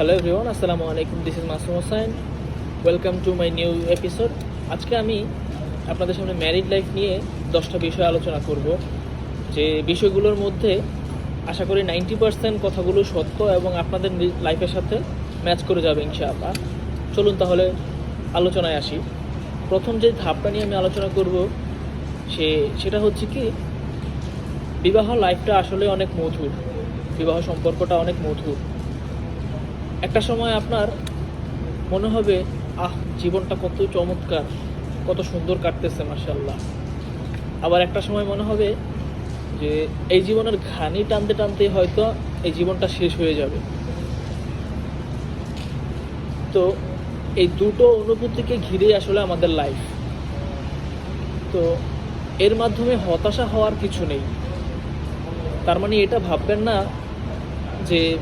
Hello everyone আসসালামু আলাইকুম this is Masum Hossain welcome to my new episode আজকে আমি আপনাদের সামনে ম্যারিড লাইফ নিয়ে দশটা বিষয় আলোচনা করব। যে বিষয়গুলোর মধ্যে আশা করি নাইনটি পার্সেন্ট কথাগুলো সত্য এবং আপনাদের লাইফের সাথে ম্যাচ করে যাবে ইনশাআল্লাহ। চলুন তাহলে আলোচনায় আসি। প্রথম যে ধাপটা নিয়ে আমি আলোচনা করব, সে সেটা হচ্ছে কি, বিবাহ লাইফটা আসলে অনেক মধুর। বিবাহ সম্পর্কটা অনেক মধুর। একটা সময় আপনার মনে হবে, আহ, জীবনটা কত চমৎকার, কত সুন্দর কাটতেছে মার্শাল্লাহ আবার একটা সময় মনে হবে যে, এই জীবনের ঘানি টানতে টানতে হয়তো এই জীবনটা শেষ হয়ে যাবে। তো এই দুটো অনুভূতিকে ঘিরে আসলে আমাদের লাইফ তো এর মাধ্যমে হতাশা হওয়ার কিছু নেই। তার মানে এটা ভাববেন না যে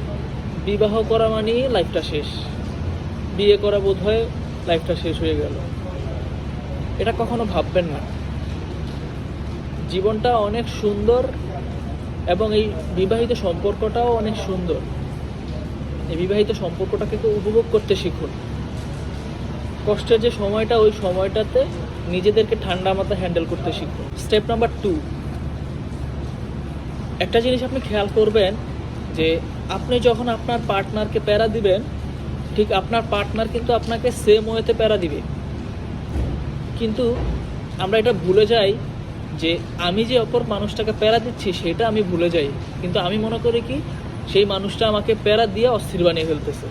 বিবাহ করা মানেই লাইফটা শেষ। বিয়ে করা বোধ হয় লাইফটা শেষ হয়ে গেল। এটা কখনো ভাববেন না। জীবনটা অনেক সুন্দর এবং এই বিবাহিত সম্পর্কটাও অনেক সুন্দর। এই বিবাহিত সম্পর্কটাকে তো উপভোগ করতে শিখুন। কষ্টের যে সময়টা, ওই সময়টাতে নিজেদেরকে ঠান্ডা মাথা হ্যান্ডেল করতে শিখুন। স্টেপ নাম্বার টু একটা জিনিস আপনি খেয়াল করবেন যে আপনি যখন আপনার পার্টনারকে প্যারা দিবেন, ঠিক আপনার পার্টনার কিন্তু আপনাকে সেম ওয়েতে প্যারা দিবে। কিন্তু আমরা এটা ভুলে যাই যে আমি যে অপর মানুষটাকে প্যারা দিচ্ছি, সেটা আমি ভুলে যাই। কিন্তু আমি মনে করি কি, সেই মানুষটা আমাকে প্যারা দিয়ে অস্থির বানিয়ে ফেলতেছে।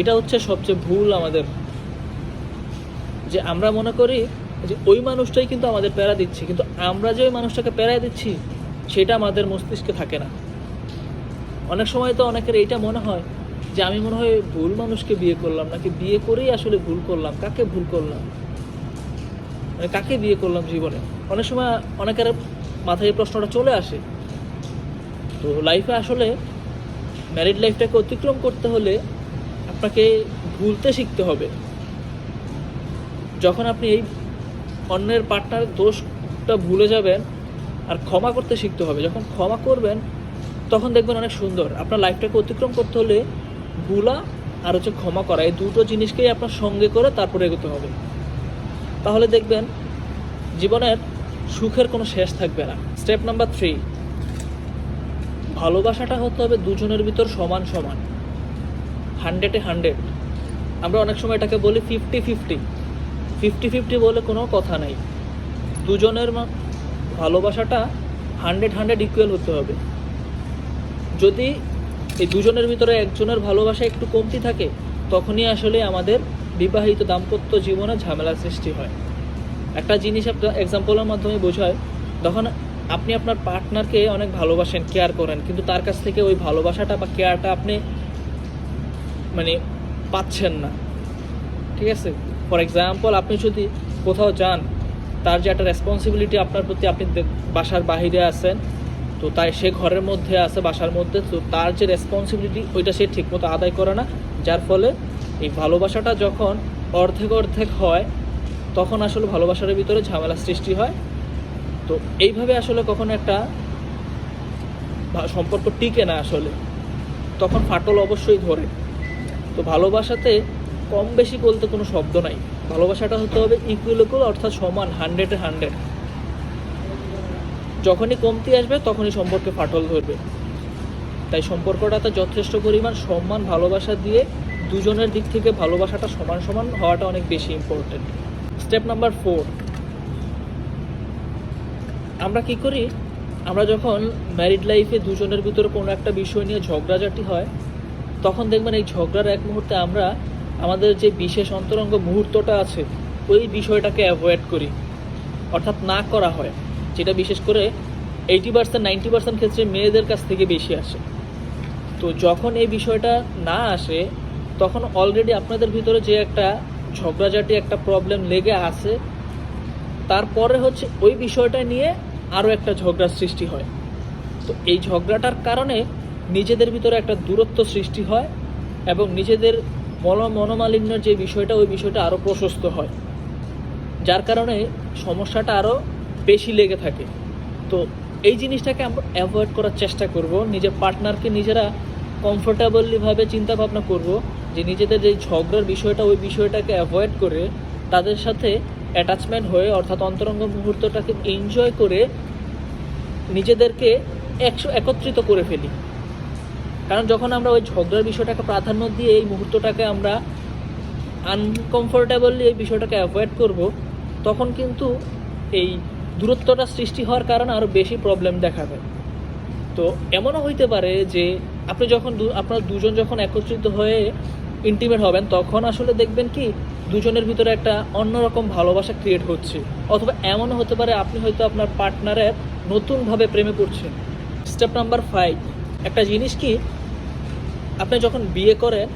এটা হচ্ছে সবচেয়ে ভুল আমাদের। যে আমরা মনে করি যে ওই মানুষটাই কিন্তু আমাদের প্যারা দিচ্ছে, কিন্তু আমরা যে ওই মানুষটাকে প্যারা দিচ্ছি, সেটা আমাদের মস্তিষ্কে থাকে না। অনেক সময় তো অনেকের এইটা মনে হয় যে আমি মনে হয় ভুল মানুষকে বিয়ে করলাম, নাকি বিয়ে করেই আসলে ভুল করলাম, কাকে ভুল করলাম? মানে কাকে বিয়ে করলাম জীবনে? অনেক সময় অনেকের মাথায় এই প্রশ্নটা চলে আসে। তো লাইফে আসলে ম্যারিড লাইফটাকে অতিক্রম করতে হলে আপনাকে ভুলতে শিখতে হবে। যখন আপনি এই অন্যের পার্টনারের দোষটা ভুলে যাবেন আর ক্ষমা করতে শিখতে হবে, যখন ক্ষমা করবেন তখন দেখবেন অনেক সুন্দর। আপনার লাইফটাকে অতিক্রম করতে হলে ভুলা আর হচ্ছে ক্ষমা করা, এই দুটো জিনিসকেই আপনার সঙ্গে করে তারপরে এগোতে হবে। তাহলে দেখবেন জীবনের সুখের কোনো শেষ থাকবে না। স্টেপ নাম্বার থ্রি ভালোবাসাটা হতে হবে দুজনের ভিতর সমান সমান। হান্ড্রেডে হান্ড্রেড আমরা অনেক সময় এটাকে বলি ফিফটি ফিফটি ফিফটি ফিফটি বলে কোনো কথা নাই। দুজনের ভালোবাসাটা হান্ড্রেড হান্ড্রেড ইকুয়াল হতে হবে। যদি এই দুজনের ভিতরে একজনের ভালোবাসা একটু কমতি থাকে, তখনই আসলে আমাদের বিবাহিত দাম্পত্য জীবনে ঝামেলার সৃষ্টি হয়। একটা জিনিস আপনার এক্সাম্পলের মাধ্যমে বোঝায় তখন আপনি আপনার পার্টনারকে অনেক ভালোবাসেন কেয়ার করেন, কিন্তু তার কাছ থেকে ওই ভালোবাসাটা বা কেয়ারটা আপনি মানে পাচ্ছেন না। ঠিক আছে? ফর এক্সাম্পল আপনি যদি কোথাও যান, তার যে একটা রেসপন্সিবিলিটি আপনার প্রতি আপনি বাসার বাহিরে আছেন তো তাই সে ঘরের মধ্যে আছে, বাসার মধ্যে, তো তার যে রেসপন্সিবিলিটি ওইটা সে ঠিকমতো আদায় করে না। যার ফলে এই ভালোবাসাটা যখন অর্ধেক অর্ধেক হয়, তখন আসলে ভালোবাসার ভিতরে ঝামেলা সৃষ্টি হয়। তো এইভাবে আসলে কখনো একটা সম্পর্ক টিকে না আসলে। তখন ফাটল অবশ্যই ধরে। তো ভালোবাসাতে কম বেশি বলতে কোনো শব্দ নাই। ভালোবাসাটা হতে হবে ইকুয়াল অর্থাৎ সমান হান্ড্রেডে হান্ড্রেড যখনই কমতি আসবে, তখনই সম্পর্কে ফাটল ধরবে। তাই সম্পর্কটাতে যথেষ্ট পরিমাণ সম্মান, ভালোবাসা দিয়ে দুজনের দিক থেকে ভালোবাসাটা সমান সমান হওয়াটা অনেক বেশি ইম্পর্টেন্ট স্টেপ নাম্বার ফোর আমরা কি করি? আমরা যখন ম্যারিড লাইফে দুজনের ভিতরে কোনো একটা বিষয় নিয়ে ঝগড়াঝাটি হয়, তখন দেখবেন এই ঝগড়ার এক মুহূর্তে আমরা আমাদের যে বিশেষ অন্তরঙ্গ মুহূর্তটা আছে, ওই বিষয়টাকে অ্যাভয়েড করি। অর্থাৎ না করা হয়। যেটা বিশেষ করে এইটি পার্সেন্ট নাইনটি পার্সেন্ট ক্ষেত্রে মেয়েদের কাছ থেকে বেশি আসে। তো যখন এই বিষয়টা না আসে, তখন অলরেডি আপনাদের ভিতরে যে একটা ঝগড়াঝাটি, একটা প্রবলেম লেগে আছে, তারপরে হচ্ছে ওই বিষয়টা নিয়ে আরও একটা ঝগড়ার সৃষ্টি হয়। তো এই ঝগড়াটার কারণে নিজেদের ভিতরে একটা দূরত্ব সৃষ্টি হয় এবং নিজেদের মন মনোমালিন্যর যে বিষয়টা, ওই বিষয়টা আরও প্রশস্ত হয়। যার কারণে সমস্যাটা আরও বেশি লেগে থাকে। তো এই জিনিসটাকে আমরা অ্যাভয়েড করার চেষ্টা করব। নিজের পার্টনারকে নিজেরা কমফোর্টেবলিভাবে চিন্তা ভাবনা করব যে নিজেদের যে ঝগড়ার বিষয়টা, ওই বিষয়টাকে অ্যাভয়েড করে তাদের সাথে অ্যাটাচমেন্ট হয়ে অর্থাৎ অন্তরঙ্গ মুহূর্তটাকে এনজয় করে নিজেদেরকে একশো, একত্রিত করে ফেলি। কারণ যখন আমরা ওই ঝগড়ার বিষয়টাকে প্রাধান্য দিয়ে এই মুহূর্তটাকে আমরা আনকমফোর্টেবলি এই বিষয়টাকে অ্যাভয়েড করব, তখন কিন্তু এই দূরত্বটা সৃষ্টি হওয়ার কারণে আরও বেশি প্রবলেম দেখা দেখাবে। তো এমনও হইতে পারে যে আপনি যখন আপনারা দুজন যখন একত্রিত হয়ে ইন্টিমেট হবেন, তখন আসলে দেখবেন কি, দুজনের ভিতরে একটা অন্যরকম ভালোবাসা ক্রিয়েট হচ্ছে। অথবা এমনও হতে পারে আপনি হয়তো আপনার পার্টনারের নতুনভাবে প্রেমে পড়ছেন। স্টেপ নাম্বার ফাইভ একটা জিনিস কি, আপনি যখন বিয়ে করেন,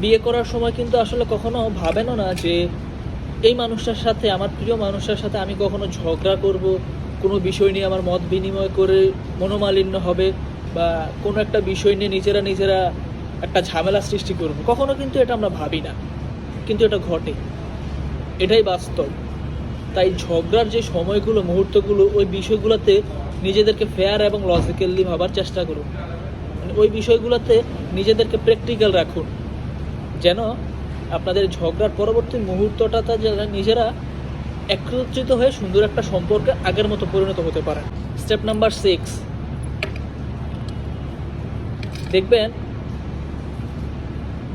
বিয়ে করার সময় কিন্তু আসলে কখনো ভাবেনও না যে এই মানুষটার সাথে, আমার প্রিয় মানুষটার সাথে আমি কখনো ঝগড়া করব, কোনো বিষয় নিয়ে আমার মত বিনিময় করে মনোমালিন্য হবে বা কোনো একটা বিষয় নিয়ে নিজেরা নিজেরা একটা ঝামেলা সৃষ্টি করব। কখনো কিন্তু এটা আমরা ভাবি না। কিন্তু এটা ঘটে। এটাই বাস্তব। তাই ঝগড়ার যে সময়গুলো, মুহূর্তগুলো, ওই বিষয়গুলোতে নিজেদেরকে ফেয়ার এবং লজিক্যালি ভাবার চেষ্টা করুন। মানে ওই বিষয়গুলোতে নিজেদেরকে প্র্যাকটিক্যাল রাখুন। যেন আপনাদের ঝগড়ার পরবর্তী মুহূর্তটা যারা নিজেরা একত্রিত হয়ে সুন্দর একটা সম্পর্কে আগের মতো পরিণত হতে পারে স্টেপ নাম্বার সিক্স দেখবেন,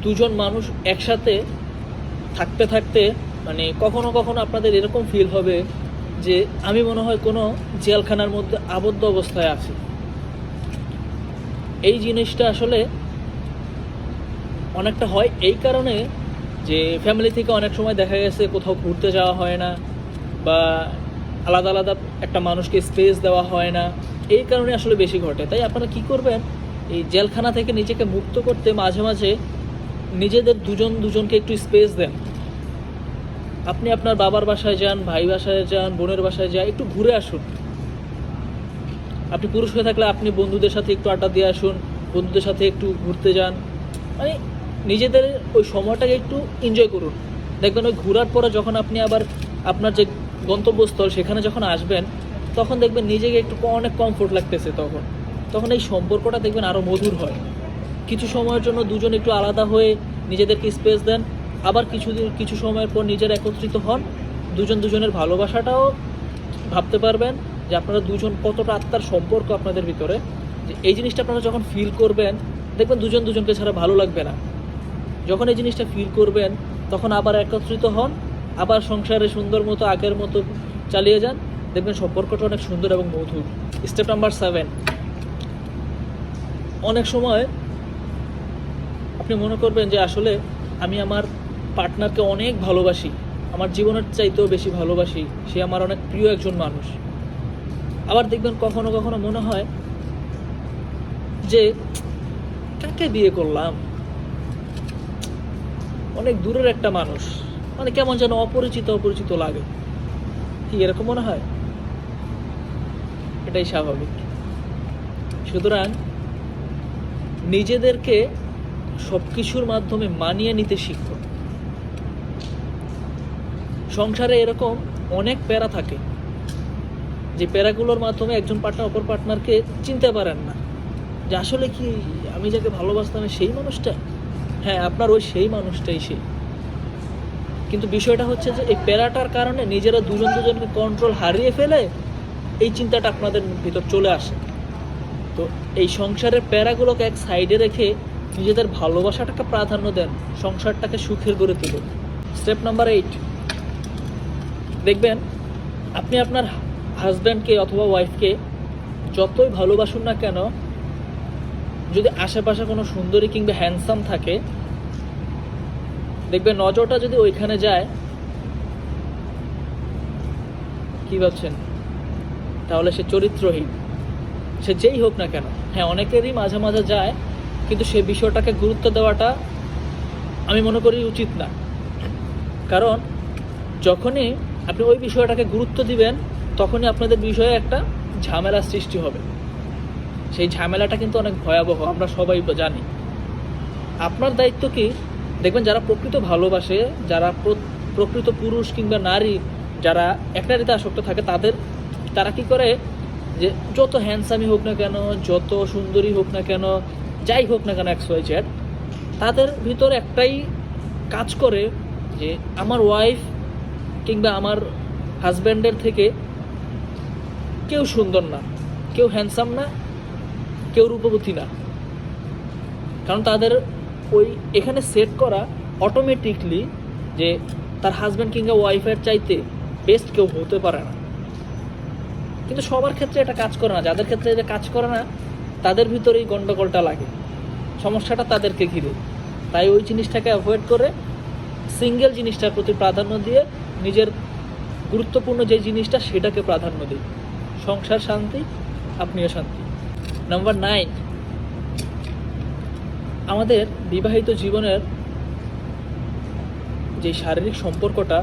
দুজন মানুষ একসাথে থাকতে থাকতে মানে কখনো কখনো আপনাদের এরকম ফিল হবে যে আমি মনে হয় কোনো জেলখানার মধ্যে আবদ্ধ অবস্থায় আছি। এই জিনিসটা আসলে অনেকটা হয় এই কারণে যে ফ্যামিলি থেকে অনেক সময় দেখা গেছে কোথাও ঘুরতে যাওয়া হয় না বা আলাদা আলাদা একটা মানুষকে স্পেস দেওয়া হয় না। এই কারণে আসলে বেশি ঘটে। তাই আপনারা কি করবেন? এই জেলখানা থেকে নিজেকে মুক্ত করতে মাঝে মাঝে নিজেদের দুজন দুজনকে একটু স্পেস দেন। আপনি আপনার বাবার বাসায় যান, ভাই বাসায় যান, বোনের বাসায় যান, একটু ঘুরে আসুন। আপনি পুরুষ হয়ে থাকলে আপনি বন্ধুদের সাথে একটু আড্ডা দিয়ে আসুন, বন্ধুদের সাথে একটু ঘুরতে যান। মানে নিজেদের ওই সময়টাকে একটু এনজয় করুন। দেখবেন ওই ঘোরার পরে যখন আপনি আবার আপনার যে গন্তব্যস্থল সেখানে যখন আসবেন, তখন দেখবেন নিজেকে একটু অনেক কমফোর্ট লাগতেছে তখন। তখন এই সম্পর্কটা দেখবেন আরও মধুর হয়। কিছু সময়ের জন্য দুজন একটু আলাদা হয়ে নিজেদেরকে স্পেস দেন, আবার কিছুদিন কিছু সময়ের পর নিজের একত্রিত হন। দুজন দুজনের ভালোবাসাটাও ভাবতে পারবেন যে আপনারা দুজন কতটা আত্মার সম্পর্ক আপনাদের ভিতরে। যে এই জিনিসটা আপনারা যখন ফিল করবেন, দেখবেন দুজন দুজনকে ছাড়া ভালো লাগবে না। যখন এই জিনিসটা ফিল করবেন, তখন আবার একত্রিত হন, আবার সংসারে সুন্দর মতো, আগের মতো চালিয়ে যান। দেখবেন সম্পর্কটা অনেক সুন্দর এবং মধুর। স্টেপ নাম্বার সেভেন অনেক সময় আপনি মনে করবেন যে, আসলে আমি আমার পার্টনারকে অনেক ভালোবাসি। আমার জীবনের চাইতেও বেশি ভালোবাসি। সে আমার অনেক প্রিয় একজন মানুষ। আবার দেখবেন কখনো কখনো মনে হয় যে, কাকে বিয়ে করলাম? অনেক দূরের একটা মানুষ। মানে কেমন যেন অপরিচিত অপরিচিত লাগে। কি এরকম মনে হয়? এটাই স্বাভাবিক। সুতরাং নিজেদেরকে সব কিছুর মাধ্যমে মানিয়ে নিতে শিখো সংসারে এরকম অনেক প্যারা থাকে। যে প্যারাগুলোর মাধ্যমে একজন পার্টনার, অপর পার্টনারকে চিনতে পারেন না। যে আসলে কি আমি যাকে ভালোবাসতাম সেই মানুষটা? হ্যাঁ আপনার ওই সেই মানুষটাই সে। কিন্তু বিষয়টা হচ্ছে যে এই প্যারাটার কারণে নিজেরা দুজন দুজনকে কন্ট্রোল হারিয়ে ফেলে, এই চিন্তাটা আপনাদের ভিতর চলে আসে। তো এই সংসারের প্যারাগুলোকে এক সাইডে রেখে নিজেদের ভালোবাসাটাকে প্রাধান্য দেন, সংসারটাকে সুখের করে তুলুন। স্টেপ নাম্বার এইট দেখবেন, আপনি আপনার হাজব্যান্ডকে অথবা ওয়াইফকে যতই ভালোবাসুন না কেন যদি আশেপাশে কোনো সুন্দরী কিংবা হ্যান্ডসাম থাকে, দেখবে নজরটা যদি ওইখানে যায়, কি ভাবছেন? তাহলে সে চরিত্রহীন। সে যেই হোক না কেন। হ্যাঁ অনেকেরই মাঝে মাঝে যায়, কিন্তু সে বিষয়টাকে গুরুত্ব দেওয়াটা আমি মনে করি উচিত না। কারণ যখনই আপনি ওই বিষয়টাকে গুরুত্ব দিবেন, তখনই আপনাদের বিষয়ে একটা ঝামেলা সৃষ্টি হবে। সেই ঝামেলাটা কিন্তু অনেক ভয়াবহ, আমরা সবাই জানি। আপনার দায়িত্ব কি? দেখবেন যারা প্রকৃত ভালোবাসে, যারা প্রকৃত পুরুষ কিংবা নারী, যারা এক নারীতে আসক্ত থাকে, তাদের, তারা কি করে? যে যত হ্যান্ডসামই হোক না কেন, যত সুন্দরী হোক না কেন, যাই হোক না কেন এক্স ওয়াই জেড তাদের ভিতর একটাই কাজ করে যে আমার ওয়াইফ কিংবা আমার হাজব্যান্ডের থেকে কেউ সুন্দর না, কেউ হ্যান্ডসাম না কেউ রূপবতী না। কারণ তাদের ওই এখানে সেট করা অটোমেটিকলি যে তার হাজব্যান্ড কিংবা ওয়াইফের চাইতে বেস্ট কেউ হতে পারে না। কিন্তু সবার ক্ষেত্রে এটা কাজ করে না। যাদের ক্ষেত্রে এটা কাজ করে না, তাদের ভিতরে এই গণ্ডগোলটা লাগে। সমস্যাটা তাদেরকে ঘিরে। তাই ওই জিনিসটাকে অ্যাভয়েড করে সিঙ্গেল জিনিসটার প্রতি প্রাধান্য দিয়ে নিজের গুরুত্বপূর্ণ যে জিনিসটা সেটাকে প্রাধান্য দিই সংসার শান্তি, আপনিও শান্তি। নাম্বার নাইন আমাদের বিবাহিত জীবনের যে শারীরিক সম্পর্কটা,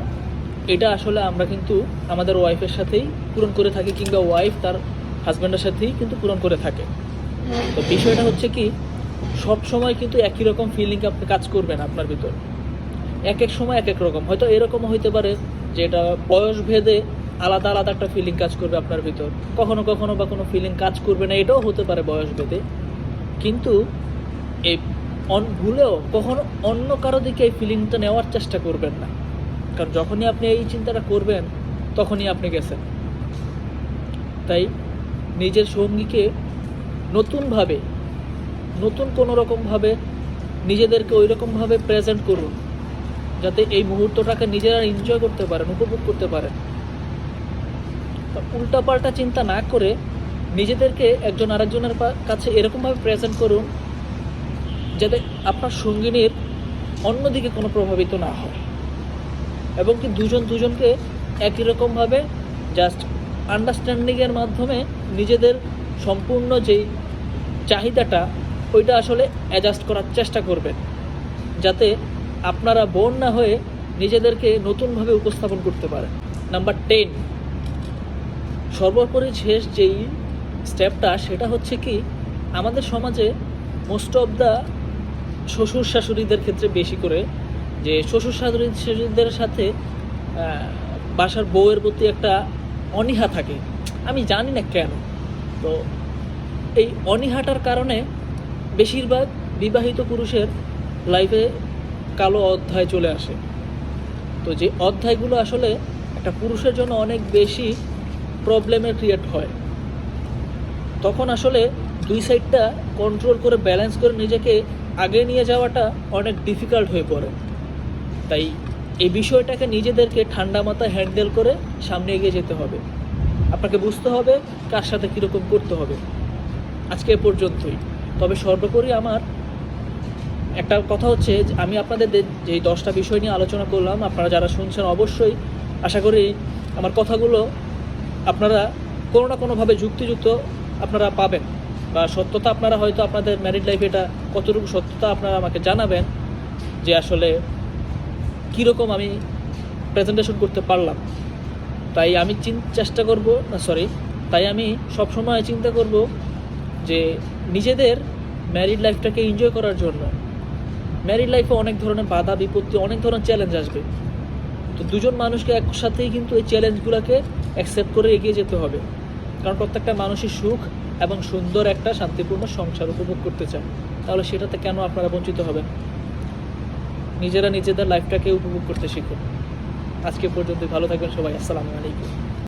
এটা আসলে আমরা কিন্তু আমাদের ওয়াইফের সাথেই পূরণ করে থাকি কিংবা ওয়াইফ তার হাজব্যান্ডের সাথেই কিন্তু পূরণ করে থাকে। তো বিষয়টা হচ্ছে কি, সব সময় কিন্তু একই রকম ফিলিং আপনি কাজ করবেন আপনার ভিতর। এক এক সময় এক এক রকম। হয়তো এরকম হইতে পারে যে এটা বয়স ভেদে আলাদা আলাদা একটা ফিলিং কাজ করবে আপনার ভিতর। কখনো কখনো বা কোনো ফিলিং কাজ করবে না, এটাও হতে পারে বয়স ভেদে। কিন্তু এই ভুলেও কখনো অন্য কারও দিকে এই ফিলিংটা নেওয়ার চেষ্টা করবেন না। কারণ যখনই আপনি এই চিন্তাটা করবেন, তখনই আপনি গেছেন। তাই নিজের সঙ্গীকে নতুনভাবে, নতুন কোনো রকমভাবে নিজেদেরকে ওই রকমভাবে প্রেজেন্ট করুন। যাতে এই মুহূর্তটাকে নিজেরা এনজয় করতে পারেন, উপভোগ করতে পারেন। উল্টাপাল্টা চিন্তা না করে নিজেদেরকে একজন আরেকজনের কাছে এরকমভাবে প্রেজেন্ট করুন যাতে আপনার সঙ্গিনীর অন্যদিকে কোনো প্রভাবিত না হয়। এবং কি দুজন দুজনকে একই রকমভাবে জাস্ট আন্ডারস্ট্যান্ডিংয়ের মাধ্যমে নিজেদের সম্পূর্ণ যেই চাহিদাটা, ওইটা আসলে অ্যাডজাস্ট করার চেষ্টা করবেন। যাতে আপনারা বোন না হয়ে নিজেদেরকে নতুনভাবে উপস্থাপন করতে পারেন। নাম্বার টেন সর্বোপরি শেষ যেই স্টেপটা সেটা হচ্ছে কি, আমাদের সমাজে মোস্ট অফ দ্য শ্বশুর শাশুড়িদের ক্ষেত্রে বেশি করে যে শ্বশুর শাশুড়ি শাশুড়িদের সাথে বাসার বউয়ের প্রতি একটা অনীহা থাকে। আমি জানি না কেন। তো এই অনীহাটার কারণে বেশিরভাগ বিবাহিত পুরুষের লাইফে কালো অধ্যায় চলে আসে। তো যে অধ্যায়গুলো আসলে একটা পুরুষের জন্য অনেক বেশি প্রবলেমের ক্রিয়েট হয়। তখন আসলে দুই সাইডটা কন্ট্রোল করে ব্যালেন্স করে নিজেকে আগে নিয়ে যাওয়াটা অনেক ডিফিকাল্ট হয়ে পড়ে। তাই এই বিষয়টাকে নিজেদেরকে ঠান্ডা মাথায় হ্যান্ডেল করে সামনে এগিয়ে যেতে হবে। আপনাকে বুঝতে হবে কার সাথে কীরকম করতে হবে। আজকে এ পর্যন্তই। তবে সর্বোপরি আমার একটা কথা হচ্ছে আমি আপনাদের যে দশটা বিষয় নিয়ে আলোচনা করলাম, আপনারা যারা শুনছেন অবশ্যই আশা করি আমার কথাগুলো আপনারা কোনো না কোনোভাবে যুক্তিযুক্ত আপনারা পাবেন। বা সত্যতা আপনারা হয়তো আপনাদের ম্যারিড লাইফে এটা কতটুকু সত্যতা আপনারা আমাকে জানাবেন যে আসলে কীরকম আমি প্রেজেন্টেশন করতে পারলাম। তাই আমি চেষ্টা করব, না সরি তাই আমি সবসময় চিন্তা করব যে নিজেদের ম্যারিড লাইফটাকে এনজয় করার জন্য ম্যারিড লাইফে অনেক ধরনের বাধা, বিপত্তি, অনেক ধরনের চ্যালেঞ্জ আসবে। তো দুজন মানুষকে একসাথেই কিন্তু এই চ্যালেঞ্জগুলোকে অ্যাকসেপ্ট করে এগিয়ে যেতে হবে। কারণ প্রত্যেকটা মানুষই সুখ এবং সুন্দর একটা শান্তিপূর্ণ সংসার উপভোগ করতে চায়। তাহলে সেটাতে কেন আপনারা বঞ্চিত হবেন? নিজেরা নিজেদের লাইফটাকে উপভোগ করতে শিখুন। আজকে পর্যন্ত ভালো থাকবেন সবাই। আসসালামু আলাইকুম।